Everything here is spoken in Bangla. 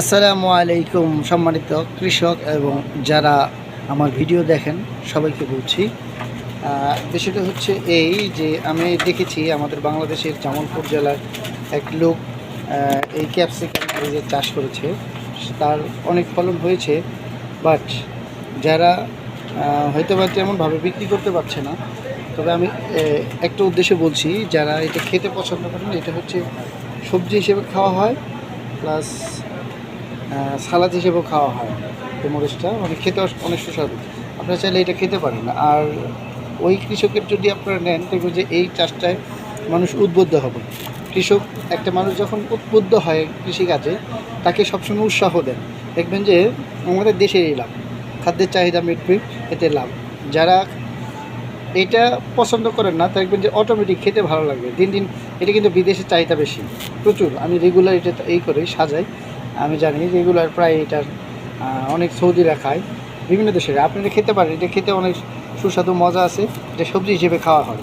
আসসালামু আলাইকুম, সম্মানিত কৃষক এবং যারা আমার ভিডিও দেখেন, সবাইকে বলছি। বিষয়টা হচ্ছে এই যে আমি দেখেছি আমাদের বাংলাদেশের জামালপুর জেলার এক লোক এই ক্যাপসিকাম যে চাষ করেছে। তার অনেক ফলন হয়েছে, বাট যারা হয়তো বা তেমনভাবে বিক্রি করতে পারছে না, তবে আমি একটা উদ্দেশ্যে বলছি, যারা এটা খেতে পছন্দ করেন, এটা হচ্ছে সবজি হিসেবে খাওয়া হয়, প্লাস সালাদ হিসেবেও খাওয়া হয় এই মরিচটা মানে খেতে অনেক সুস্বাদু। আপনারা চাইলে এটা খেতে পারেন। আর ওই কৃষকের যদি আপনারা নেন, দেখবেন যে এই চাষটায় মানুষ উদ্বুদ্ধ হবে। কৃষক, একটা মানুষ যখন উদ্বুদ্ধ হয় কৃষিকাজে, তাকে সবসময় উৎসাহ দেন। দেখবেন যে আমাদের দেশেরই লাভ। খাদ্যের চাহিদা মিটবে এতে লাভ। যারা এটা পছন্দ করেন না দেখবেন যে অটোমেটিক খেতে ভালো লাগবে দিন দিন এটা কিন্তু বিদেশের চাহিদা বেশি। প্রচুর। আমি রেগুলার এটা এই করে সাজাই। আমি জানি রেগুলার প্রায় এটার অনেক সৌদিরা খায়, বিভিন্ন দেশের। আপনারা খেতে পারেন, এটা খেতে অনেক সুস্বাদু মজা আছে, এটা সবজি হিসেবে খাওয়া হয়।